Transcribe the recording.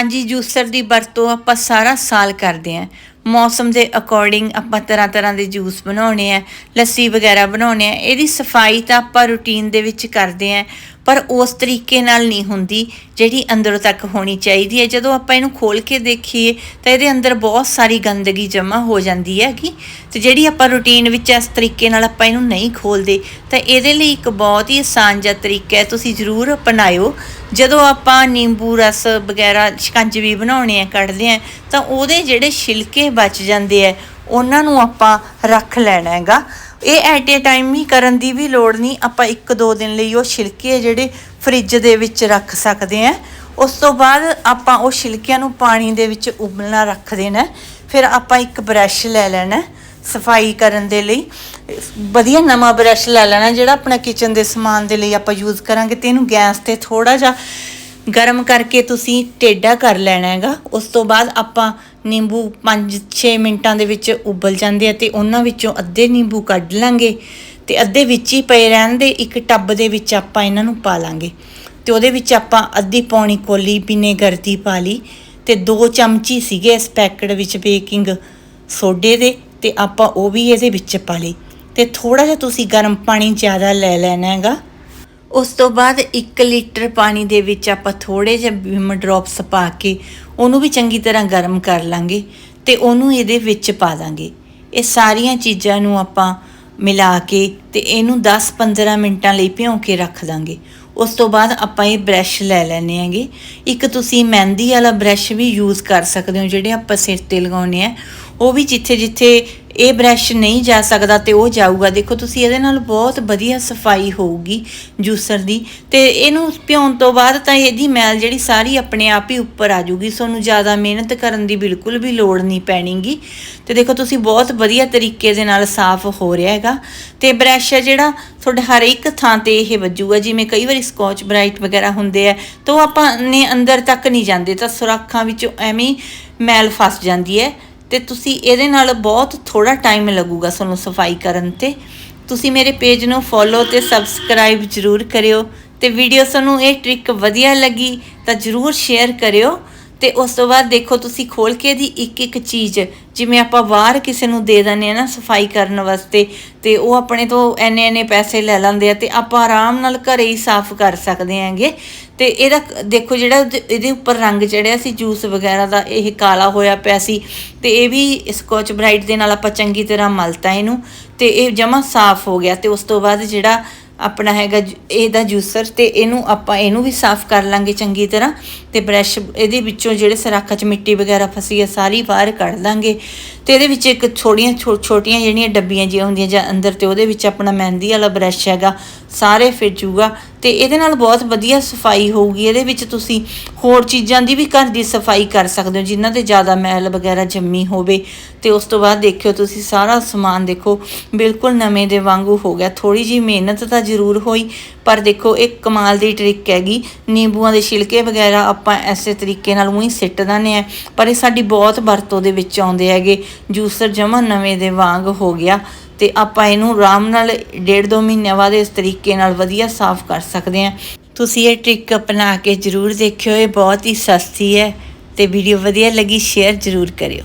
ਹਾਂਜੀ, ਜੂਸਰ ਦੀ ਵਰਤੋਂ ਆਪਾਂ ਸਾਰਾ ਸਾਲ ਕਰਦੇ ਆਂ ਮੌਸਮ ਦੇ ਅਕੋਰਡਿੰਗ ਆਪਾਂ ਤਰ੍ਹਾਂ ਤਰ੍ਹਾਂ ਦੇ ਜੂਸ ਬਣਾਉਣੇ ਆ, ਲੱਸੀ ਵਗੈਰਾ ਬਣਾਉਣੇ ਆ। ਇਹਦੀ ਸਫ਼ਾਈ ਤਾਂ ਆਪਾਂ ਰੂਟੀਨ ਦੇ ਵਿੱਚ ਕਰਦੇ ਆਂ ਪਰ ਉਸ ਤਰੀਕੇ ਨਾਲ ਨਹੀਂ ਹੁੰਦੀ ਜਿਹੜੀ ਅੰਦਰੋਂ ਤੱਕ ਹੋਣੀ ਚਾਹੀਦੀ ਹੈ। ਜਦੋਂ ਆਪਾਂ ਇਹਨੂੰ ਖੋਲ ਕੇ ਦੇਖੀਏ ਤਾਂ ਇਹਦੇ ਅੰਦਰ ਬਹੁਤ ਸਾਰੀ ਗੰਦਗੀ ਜਮ੍ਹਾਂ ਹੋ ਜਾਂਦੀ ਹੈ ਕਿ ਤੇ ਜਿਹੜੀ ਆਪਾਂ ਰੂਟੀਨ ਵਿੱਚ ਇਸ ਤਰੀਕੇ ਨਾਲ ਆਪਾਂ ਇਹਨੂੰ ਨਹੀਂ ਖੋਲਦੇ, ਤਾਂ ਇਹਦੇ ਲਈ ਇੱਕ ਬਹੁਤ ਹੀ ਆਸਾਨ ਜਿਹਾ ਤਰੀਕਾ ਹੈ। ਤੁਸੀਂ ਜ਼ਰੂਰ ਅਪਣਾਇਓ। ਜਦੋਂ ਆਪਾਂ ਨਿੰਬੂ, ਰਸ ਵਗੈਰਾ ਸ਼ਿਕੰਜਵੀ ਬਣਾਉਣੇ ਆ, ਕੱਢਦੇ ਆ, ਤਾਂ ਉਹਦੇ ਜਿਹੜੇ ਛਿਲਕੇ ਬਚ ਜਾਂਦੇ ਆ ਉਹਨਾਂ ਨੂੰ ਆਪਾਂ ਰੱਖ ਲੈਣਾ ਹੈਗਾ। ਇਹ ਐਟ ਏ ਟਾਈਮ ਹੀ ਕਰਨ ਦੀ ਵੀ ਲੋੜ ਨਹੀਂ। ਆਪਾਂ ਇੱਕ ਦੋ ਦਿਨ ਲਈ ਉਹ ਛਿਲਕੇ ਜਿਹੜੇ ਫ੍ਰਿਜ ਦੇ ਵਿੱਚ ਰੱਖ ਸਕਦੇ ਆ ਉਸ ਤੋਂ ਬਾਅਦ ਆਪਾਂ ਉਹ ਛਿਲਕਿਆਂ ਨੂੰ ਪਾਣੀ ਦੇ ਵਿੱਚ ਉਬਲਣਾ ਰੱਖ ਦੇਣਾ। ਫਿਰ ਆਪਾਂ ਇੱਕ ਬ੍ਰਸ਼ ਲੈ ਲੈਣਾ ਸਫ਼ਾਈ ਕਰਨ ਦੇ ਲਈ। ਵਧੀਆ ਨਵਾਂ ਬ੍ਰਸ਼ ਲੈ ਲੈਣਾ ਜਿਹੜਾ ਆਪਣਾ ਕਿਚਨ ਦੇ ਸਮਾਨ ਦੇ ਲਈ ਆਪਾਂ ਯੂਜ਼ ਕਰਾਂਗੇ ਤੇ ਇਹਨੂੰ ਗੈਸ ਤੇ ਥੋੜਾ ਜਿਹਾ ਗਰਮ ਕਰਕੇ ਤੁਸੀਂ ਟੇਡਾ ਕਰ ਲੈਣਾ ਹੈਗਾ। ਉਸ ਤੋਂ ਬਾਅਦ ਆਪਾਂ ਨਿੰਬੂ 5-6 ਮਿੰਟਾਂ ਦੇ ਵਿੱਚ ਉਬਲ ਜਾਂਦੇ ਆ ਤੇ ਉਹਨਾਂ ਵਿੱਚੋਂ ਅੱਧੇ ਨਿੰਬੂ ਕੱਢ ਲਾਂਗੇ ਤੇ ਅੱਧੇ ਵਿੱਚ ਹੀ ਪਏ ਰਹਿਣ ਦੇ ਇੱਕ ਟੱਬ ਦੇ ਵਿੱਚ ਆਪਾਂ ਇਹਨਾਂ ਨੂੰ ਪਾ ਲਾਂਗੇ। ਤੇ ਉਹਦੇ ਵਿੱਚ ਆਪਾਂ ਅੱਧੀ ਪੌਣੀ ਕੋਲੀ ਵਿਨੇਗਰ ਦੀ ਪਾ ਲਈ ਤੇ ਦੋ ਚਮਚੀ ਸੀਗੇ ਇਸ ਪੈਕਟ ਵਿੱਚ ਬੇਕਿੰਗ ਸੋਡੇ ਦੇ ਤੇ ਆਪਾਂ ਉਹ ਵੀ ਇਹਦੇ ਵਿੱਚ ਪਾ ਲਈ ਤੇ ਥੋੜਾ ਜਿਹਾ ਤੁਸੀਂ ਗਰਮ ਪਾਣੀ ਜ਼ਿਆਦਾ ਲੈ ਲੈਣਾ ਹੈਗਾ। ਉਸ ਤੋਂ ਬਾਅਦ 1 ਲੀਟਰ ਪਾਣੀ ਦੇ ਵਿੱਚ ਆਪਾਂ ਥੋੜੇ ਜਿਹੇ ਵਿਮ ਡ੍ਰੌਪਸ ਪਾ ਕੇ ਉਹਨੂੰ ਵੀ ਚੰਗੀ ਤਰ੍ਹਾਂ ਗਰਮ ਕਰ ਲਾਂਗੇ ਤੇ ਉਹਨੂੰ ਇਹਦੇ ਵਿੱਚ ਪਾ ਦਾਂਗੇ। ਇਹ ਸਾਰੀਆਂ ਚੀਜ਼ਾਂ ਨੂੰ ਆਪਾਂ ਮਿਲਾ ਕੇ ਤੇ ਇਹਨੂੰ 10-15 ਮਿੰਟਾਂ ਲਈ ਭਿਉਂ ਕੇ ਰੱਖ ਦਾਂਗੇ। ਉਸ ਤੋਂ ਬਾਅਦ ਆਪਾਂ ਇਹ ਬ੍ਰਸ਼ ਲੈ ਲੈਣੇ ਆਂਗੇ ਇੱਕ ਤੁਸੀਂ ਮਹਿੰਦੀ ਵਾਲਾ ਬ੍ਰਸ਼ ਵੀ ਯੂਜ਼ ਕਰ ਸਕਦੇ ਹੋ, ਜਿਹੜੇ ਆਪਾਂ ਸਿਰ ਤੇ ਲਗਾਉਣੇ ਆ। ਉਹ ਵੀ ਜਿੱਥੇ ਜਿੱਥੇ ਇਹ ਬ੍ਰਸ਼ ਨਹੀਂ ਜਾ ਸਕਦਾ ਤੇ ਉਹ ਜਾਊਗਾ। ਦੇਖੋ, ਤੁਸੀਂ ਇਹਦੇ ਨਾਲ ਬਹੁਤ ਵਧੀਆ ਸਫ਼ਾਈ ਹੋਊਗੀ ਜੂਸਰ ਦੀ ਤੇ ਇਹਨੂੰ ਭਿਉਣ ਤੋਂ ਬਾਅਦ ਤਾਂ ਇਹਦੀ ਮੈਲ ਜਿਹੜੀ ਸਾਰੀ ਆਪਣੇ ਆਪ ਹੀ ਉੱਪਰ ਆ ਜਾਊਗੀ। ਤੁਹਾਨੂੰ ਜ਼ਿਆਦਾ ਮਿਹਨਤ ਕਰਨ ਦੀ ਬਿਲਕੁਲ ਵੀ ਲੋੜ ਨਹੀਂ ਪੈਣੀਗੀ। ਤੇ ਦੇਖੋ, ਤੁਸੀਂ ਬਹੁਤ ਵਧੀਆ ਤਰੀਕੇ ਦੇ ਨਾਲ ਸਾਫ਼ ਹੋ ਰਿਹਾ ਹੈਗਾ। ਤੇ ਬ੍ਰਸ਼ ਹੈ ਜਿਹੜਾ, ਤੁਹਾਡੇ ਹਰ ਇੱਕ ਥਾਂ ਤੇ ਇਹ ਵੱਜੂਗਾ। ਜਿਵੇਂ ਕਈ ਵਾਰੀ ਸਕotch ਬ੍ਰਾਈਟ ਵਗੈਰਾ ਹੁੰਦੇ ਆ, ਤਾਂ ਉਹ ਆਪਾਂ ਨੇ ਅੰਦਰ ਤੱਕ ਨਹੀਂ ਜਾਂਦੇ, ਤਾਂ ਸੁਰਾਖਾਂ ਵਿੱਚੋਂ ਐਵੇਂ ਮੈਲ ਫਸ ਜਾਂਦੀ ਹੈ। ਤੇ ਤੁਸੀਂ ਇਹਦੇ ਨਾਲ ਬਹੁਤ ਥੋੜਾ ਟਾਈਮ ਲੱਗੂਗਾ ਤੁਹਾਨੂੰ ਸਫ਼ਾਈ ਕਰਨ ਤੇ। ਤੁਸੀਂ ਮੇਰੇ ਪੇਜ ਨੂੰ ਫੋਲੋ ਤੇ ਸਬਸਕ੍ਰਾਈਬ ਜਰੂਰ ਕਰਿਓ ਤੇ ਵੀਡੀਓ ਤੁਹਾਨੂੰ ਇਹ ਟ੍ਰਿਕ ਵਧੀਆ ਲੱਗੀ ਤਾਂ ਜਰੂਰ ਸ਼ੇਅਰ ਕਰਿਓ। ਤੇ ਉਸ ਤੋਂ ਬਾਅਦ ਦੇਖੋ ਤੁਸੀਂ ਖੋਲ ਕੇ ਦੀ ਇੱਕ ਇੱਕ ਚੀਜ਼, ਜਿਵੇਂ ਆਪਾਂ ਬਾਹਰ ਕਿਸੇ ਨੂੰ ਦੇ ਦਿੰਦੇ ਆ ਨਾ ਸਫ਼ਾਈ ਕਰਨ ਵਾਸਤੇ, ਤੇ ਉਹ ਆਪਣੇ ਤੋਂ ਐਨੇ ਐਨੇ ਪੈਸੇ ਲੈ ਲੈਂਦੇ ਆ ਤੇ ਆਪਾਂ ਆਰਾਮ ਨਾਲ ਘਰੇ ਹੀ ਸਾਫ਼ ਕਰ ਸਕਦੇ ਆਂਗੇ ਤੇ ਇਹਦਾ ਦੇਖੋ ਜਿਹੜਾ ਇਹਦੇ ਉੱਪਰ ਰੰਗ ਚੜਿਆ ਸੀ, ਜੂਸ ਵਗੈਰਾ ਦਾ, ਇਹ ਕਾਲਾ ਹੋਇਆ ਪਿਆ ਸੀ, ਤੇ ਇਹ ਵੀ ਸਕੋਚ ਬ੍ਰਾਈਟ ਦੇ ਨਾਲ ਆਪਾਂ ਚੰਗੀ ਤਰ੍ਹਾਂ ਮਲਤਾ ਇਹਨੂੰ, ਤੇ ਇਹ ਜਮਾ ਸਾਫ਼ ਹੋ ਗਿਆ। ਤੇ ਉਸ ਤੋਂ ਬਾਅਦ ਜਿਹੜਾ ਆਪਣਾ ਹੈਗਾ ਜ- ਇਹਦਾ ਜੂਸਰ ਤੇ ਇਹਨੂੰ ਆਪਾਂ ਇਹਨੂੰ ਵੀ ਸਾਫ਼ ਕਰ ਲਾਂਗੇ ਚੰਗੀ ਤਰ੍ਹਾਂ ਤੇ ਬ੍ਰਸ਼ ਇਹਦੇ ਵਿੱਚੋਂ ਜਿਹੜੇ ਸਰਾਖਾਂ 'ਚ ਮਿੱਟੀ ਵਗੈਰਾ ਫਸੀ ਹੈ ਸਾਰੀ ਬਾਹਰ ਕੱਢ ਦਾਂਗੇ ਤੇ ਇਹਦੇ ਵਿੱਚ ਇੱਕ ਛੋਟੀਆਂ ਛੋ- ਛੋਟੀਆਂ ਜਿਹੜੀਆਂ ਡੱਬੀਆਂ ਜਿਹੀਆਂ ਹੁੰਦੀਆਂ ਜਾਂ ਅੰਦਰ ਤੇ ਉਹਦੇ ਵਿੱਚ ਆਪਣਾ ਮਹਿੰਦੀ ਵਾਲਾ ਬ੍ਰਸ਼ ਹੈਗਾ, ਸਾਰੇ ਫਿਰ ਜੂਗਾ। ਤੇ ਇਹਦੇ ਨਾਲ ਬਹੁਤ ਵਧੀਆ ਸਫ਼ਾਈ ਹੋਊਗੀ, ਇਹਦੇ ਵਿੱਚ ਤੁਸੀਂ ਹੋਰ ਚੀਜ਼ਾਂ ਦੀ ਵੀ ਘਰ ਦੀ ਸਫ਼ਾਈ ਕਰ ਸਕਦੇ ਹੋ, ਜਿਨ੍ਹਾਂ ਤੇ ਜ਼ਿਆਦਾ ਮੈਲ ਵਗੈਰਾ ਜੰਮੀ ਹੋਵੇ। ਤੇ ਉਸ ਤੋਂ ਬਾਅਦ ਦੇਖਿਓ ਤੁਸੀਂ ਸਾਰਾ ਸਮਾਨ ਦੇਖੋ, ਬਿਲਕੁਲ ਨਵੇਂ ਦੇ ਵਾਂਗੂ ਹੋ ਗਿਆ। ਥੋੜੀ ਜੀ ਮਿਹਨਤ ਤਾਂ ਜ਼ਰੂਰ ਹੋਈ, ਪਰ ਦੇਖੋ ਇਹ ਕਮਾਲ ਦੀ ਟ੍ਰਿਕ ਹੈਗੀ। ਨਿੰਬੂਆਂ ਦੇ ਛਿਲਕੇ ਵਗੈਰਾ ਆਪਾਂ ਐਸੇ ਤਰੀਕੇ ਨਾਲ ਉਹੀ ਸਿੱਟ ਦਿੰਦੇ ਆ ਪਰ ਇਹ ਸਾਡੀ ਬਹੁਤ ਵਰਤੋਂ ਦੇ ਵਿੱਚ ਆਉਂਦੇ ਹੈਗੇ। ਜੂਸਰ ਜਮਾ ਨਵੇਂ ਦੇ ਵਾਂਗ ਹੋ ਗਿਆ। ਤੇ ਆਪਾਂ ਇਹਨੂੰ ਆਰਾਮ ਨਾਲ ਡੇਢ ਦੋ ਮਹੀਨਿਆਂ ਬਾਅਦ ਇਸ ਤਰੀਕੇ ਨਾਲ ਵਧੀਆ ਸਾਫ਼ ਕਰ ਸਕਦੇ ਹਾਂ। ਤੁਸੀਂ ਇਹ ਟ੍ਰਿਕ ਅਪਣਾ ਕੇ ਜ਼ਰੂਰ ਦੇਖਿਓ, ਇਹ ਬਹੁਤ ਹੀ ਸਸਤੀ ਹੈ ਤੇ ਵੀਡੀਓ ਵਧੀਆ ਲੱਗੀ ਸ਼ੇਅਰ ਜ਼ਰੂਰ ਕਰਿਓ।